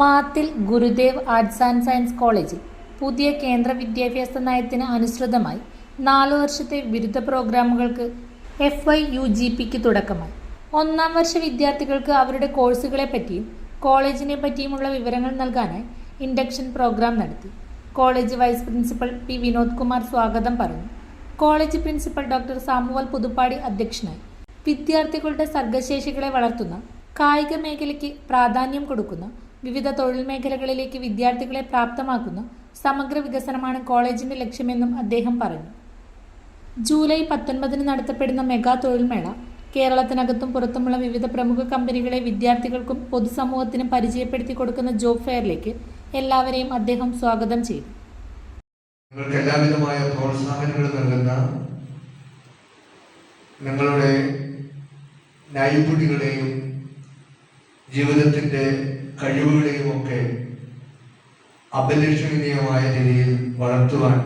മാത്തിൽ Gurudev arts and science കോളേജിൽ പുതിയ കേന്ദ്ര വിദ്യാഭ്യാസ നയത്തിന് അനുസൃതമായി നാലു വർഷത്തെ ബിരുദ പ്രോഗ്രാമുകൾക്ക് എഫ് വൈ യു ജി പിക്ക് തുടക്കമായി. ഒന്നാം വർഷ വിദ്യാർത്ഥികൾക്ക് അവരുടെ കോഴ്സുകളെ പറ്റിയും കോളേജിനെ പറ്റിയുമുള്ള വിവരങ്ങൾ നൽകാനായി ഇൻഡക്ഷൻ പ്രോഗ്രാം നടത്തി. College vice principal P Vinod Kumar സ്വാഗതം പറഞ്ഞു. College principal doctor Samuel Puthuppadi അധ്യക്ഷനായി. വിദ്യാർത്ഥികളുടെ സർഗശേഷികളെ വളർത്തുന്ന കായിക മേഖലയ്ക്ക് പ്രാധാന്യം കൊടുക്കുന്ന വിവിധ തൊഴിൽ മേഖലകളിലേക്ക് വിദ്യാർത്ഥികളെ പ്രാപ്തമാക്കുന്ന. സമഗ്ര വികസനമാണ് കോളേജിന്റെ ലക്ഷ്യമെന്നും അദ്ദേഹം പറഞ്ഞു. ജൂലൈ പത്തൊൻപതിന് നടത്തപ്പെടുന്ന മെഗാ തൊഴിൽമേള കേരളത്തിനകത്തും പുറത്തുമുള്ള വിവിധ പ്രമുഖ കമ്പനികളെ വിദ്യാർത്ഥികൾക്കും പൊതുസമൂഹത്തിനും പരിചയപ്പെടുത്തി കൊടുക്കുന്ന ജോബ് ഫെയറിലേക്ക് എല്ലാവരെയും അദ്ദേഹം സ്വാഗതം ചെയ്തു. നിങ്ങൾക്ക് എല്ലാവിധമായ പ്രോത്സാഹനങ്ങൾ നൽകുന്ന നിങ്ങളുടെ നൈപുണ്യങ്ങളെയും ജീവിതത്തിന്റെ കഴിവുകളെയും ഒക്കെ അപലക്ഷണീയമായ രീതിയിൽ വളർത്തുവാൻ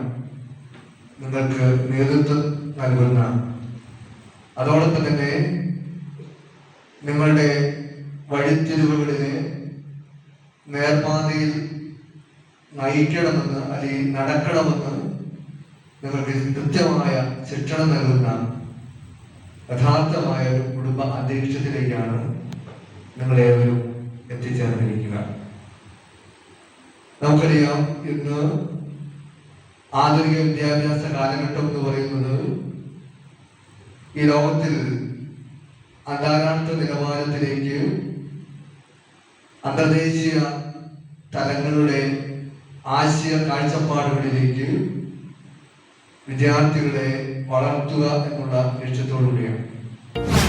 നിങ്ങൾക്ക് നേതൃത്വം നൽകുന്ന അതോടൊപ്പം തന്നെ നിങ്ങളുടെ വഴിത്തിരിവുകളിലെ നേർപാതയിൽ നയിക്കണമെന്ന് അല്ലെങ്കിൽ നടക്കണമെന്ന് നിങ്ങൾക്ക് കൃത്യമായ ശിക്ഷണം നൽകുന്ന യഥാർത്ഥമായ ഒരു കുടുംബ അന്തരീക്ഷത്തിലേക്കാണ് നിങ്ങളേവരും എത്തിച്ചേർന്നിരിക്കുക. നമുക്കറിയാം ഇന്ന് ആധുനിക വിദ്യാഭ്യാസ കാലഘട്ടം എന്ന് പറയുന്നത് ഈ ലോകത്തിൽ അന്താരാഷ്ട്ര നിലവാരത്തിലേക്ക് അന്തർദേശീയ തലങ്ങളുടെ ആശയ കാഴ്ചപ്പാടുകളിലേക്ക് വിദ്യാർത്ഥികളെ വളർത്തുക എന്നുള്ള ലക്ഷ്യത്തോടുകൂടിയാണ്.